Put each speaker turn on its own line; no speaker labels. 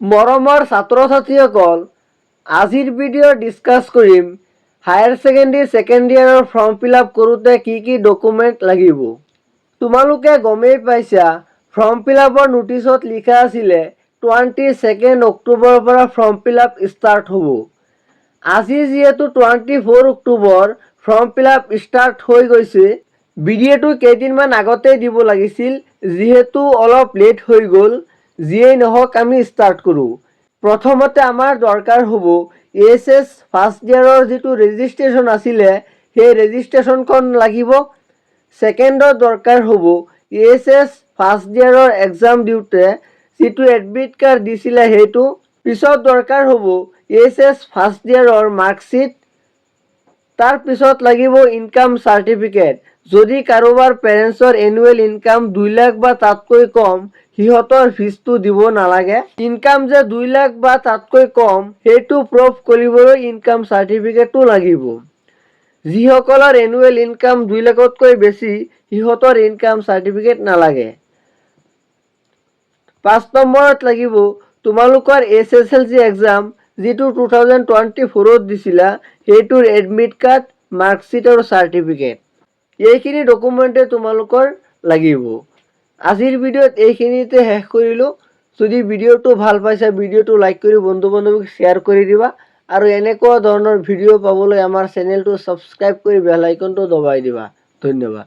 মৰমৰ ছাত্ৰ ছাত্ৰীসকল আজিৰ ভিডিঅ' ডিছকাছ কৰিম হায়াৰ ছেকেণ্ডেৰী ছেকেণ্ড ইয়াৰৰ ফৰ্ম ফিল আপ কৰোঁতে কি কি ডকুমেণ্ট লাগিব। তোমালোকে গমেই পাইছা ফৰ্ম ফিল আপৰ নোটিছত লিখা আছিলে টুৱেণ্টি ছেকেণ্ড অক্টোবৰৰ পৰা ফৰ্ম ফিল আপ ষ্টাৰ্ট হ'ব। আজি যিহেতু twenty four October form fill up start হৈ গৈছে, ভিডিঅ'টো কেইদিনমান আগতেই দিব লাগিছিল, যিহেতু অলপ লেট হৈ গ'ল। যিয়েই নহওক আমি ষ্টাৰ্ট কৰোঁ। প্ৰথমতে আমাৰ দৰকাৰ হ'ব এইচ এছ ফাৰ্ষ্ট ইয়াৰৰ যিটো ৰেজিষ্ট্ৰেশ্যন আছিলে, সেই ৰেজিষ্ট্ৰেশ্যনখন লাগিব। ছেকেণ্ডত দৰকাৰ হ'ব এইচ এছ ফাৰ্ষ্ট ইয়াৰৰ এক্সাম দিওঁতে যিটো এডমিট কাৰ্ড দিছিলে সেইটো। পিছত দৰকাৰ হ'ব এইচ এছ ফাৰ্ষ্ট ইয়াৰৰ মাৰ্কশ্বিট তাৰপিছত লাগিব ইনকাম চাৰ্টিফিকেট যদি কাৰোবাৰ পেৰেণ্টছৰ এনুৱেল ইনকাম দুই লাখ বা তাতকৈ কম, সিহঁতৰ ফিজটো দিব নালাগে। ইনকাম যে দুই লাখ বা তাতকৈ কম, সেইটো প্ৰুভ কৰিবলৈ ইনকাম চাৰ্টিফিকেটো লাগিব। যিসকলৰ এনুৱেল ইনকাম দুই লাখতকৈ বেছি, সিহঁতৰ ইনকাম চাৰ্টিফিকেট নালাগে। পাঁচ নম্বৰত লাগিব, তোমালোকৰ S S L C exam যিটো টু থাউজেণ্ড টুৱেণ্টি ফ'ৰত দিছিলা, সেইটোৰ এডমিট কাৰ্ড মাৰ্কশ্বিট আৰু চাৰ্টিফিকেট এইখিনি ডকুমেণ্টে তোমালোকৰ লাগিব। আজিৰ ভিডিঅ'ত এইখিনিতে শেষ কৰিলোঁ। যদি ভিডিঅ'টো ভালো পাইছা, ভিডিঅ'টো লাইক কৰি বন্ধু বান্ধৱীক শ্বেয়াৰ কৰি দিবা। আৰু এনেকুৱা ধৰণৰ ভিডিঅ' পাবলৈ আমাৰ চেনেলটো ছাবস্ক্ৰাইব কৰি বেল আইকনটো দবাই দিবা। ধন্যবাদ।